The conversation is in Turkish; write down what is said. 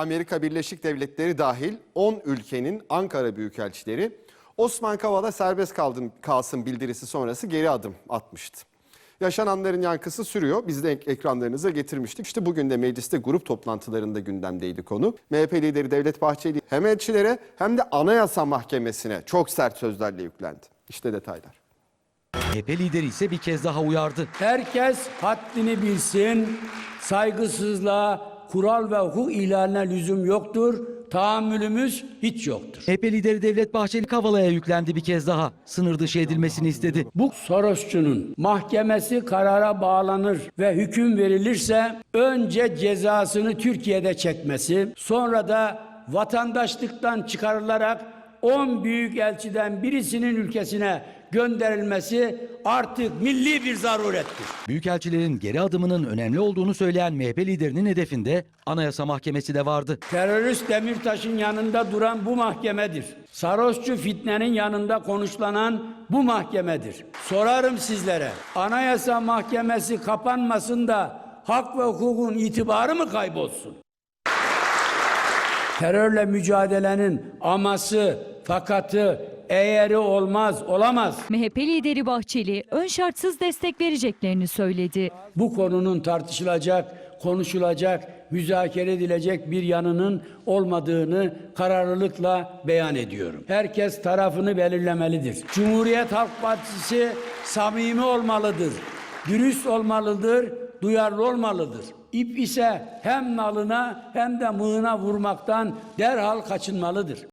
Amerika Birleşik Devletleri dahil 10 ülkenin Ankara Büyükelçileri Osman Kavala serbest kaldın, kalsın bildirisi sonrası geri adım atmıştı. Yaşananların yankısı sürüyor. Biz de ek- ekranlarınıza getirmiştik. İşte bugün de mecliste grup toplantılarında gündemdeydi konu. MHP lideri Devlet Bahçeli hem elçilere hem de Anayasa Mahkemesi'ne çok sert sözlerle yüklendi. İşte detaylar. MHP lideri ise bir kez daha uyardı. Herkes haddini bilsin. Saygısızlığa, kural ve hukuk ihlaline lüzum yoktur. Tahammülümüz hiç yoktur. MHP lideri Devlet Bahçeli Kavala'ya yüklendi bir kez daha. Sınır dışı edilmesini istedi. Bu Sorosçunun mahkemesi karara bağlanır ve hüküm verilirse önce cezasını Türkiye'de çekmesi, sonra da vatandaşlıktan çıkarılarak 10 büyük elçiden birisinin ülkesine gönderilmesi artık milli bir zarurettir. Büyükelçilerin geri adımının önemli olduğunu söyleyen MHP liderinin hedefinde Anayasa Mahkemesi de vardı. Terörist Demirtaş'ın yanında duran bu mahkemedir. Sarosçu fitnenin yanında konuşlanan bu mahkemedir. Sorarım sizlere. Anayasa Mahkemesi kapanmasın da hak ve hukukun itibarı mı kaybolsun? Terörle mücadelenin aması, fakatı, eğeri olmaz, olamaz. MHP lideri Bahçeli ön şartsız destek vereceklerini söyledi. Bu konunun tartışılacak, konuşulacak, müzakere edilecek bir yanının olmadığını kararlılıkla beyan ediyorum. Herkes tarafını belirlemelidir. Cumhuriyet Halk Partisi samimi olmalıdır, dürüst olmalıdır, duyarlı olmalıdır. İp ise hem nalına hem de mığına vurmaktan derhal kaçınmalıdır.